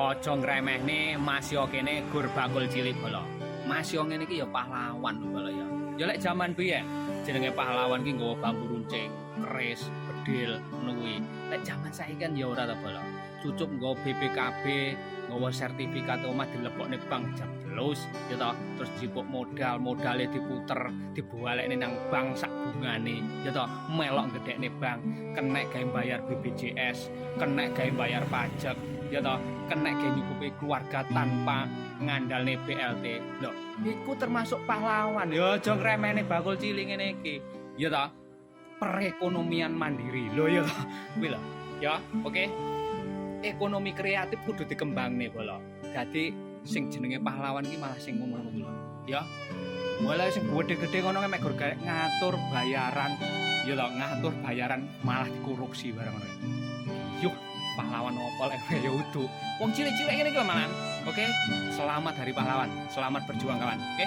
Aja ngremehne Mas yo kene gur bakul cilik bolo. Mas yo ngene iki ya pahlawan bolo ya. Ya lek jaman biyen jenenge pahlawan ki nggawa bambu runcing, keris, bedil ngono kuwi. Lek jaman saiki kan ya ora ta bolo. Cucup nggawa BPKB, nggawa sertifikat omah dilebokne bank jeblos ya ta. Terus jipuk modal, modalnya diputer, dibualekne nang bank sak bungane ya ta. Melok gedekne bank, kenek gawe bayar BPJS, kenek gawe bayar pajak ya toh kena nyukupi keluarga tanpa ngandalne BLT lho iku termasuk pahlawan. Ya aja ngremehne bakul cilik ngene iki. Ya toh perekonomian mandiri. Lho ya toh kuwi ya oke. Ekonomi kreatif kudu dikembangne bolo dadi sing jenenge pahlawan iki malah sing ngono kuwi ya mulai sing gede-gede ngono mek ngatur bayaran. Ya toh ngatur bayaran malah dikorupsi barang ngono. Yuh pahlawan opo lek ya udu. Wong cilik-cilik lho malan. Oke, selamat hari pahlawan. Selamat berjuang kawan. Oke.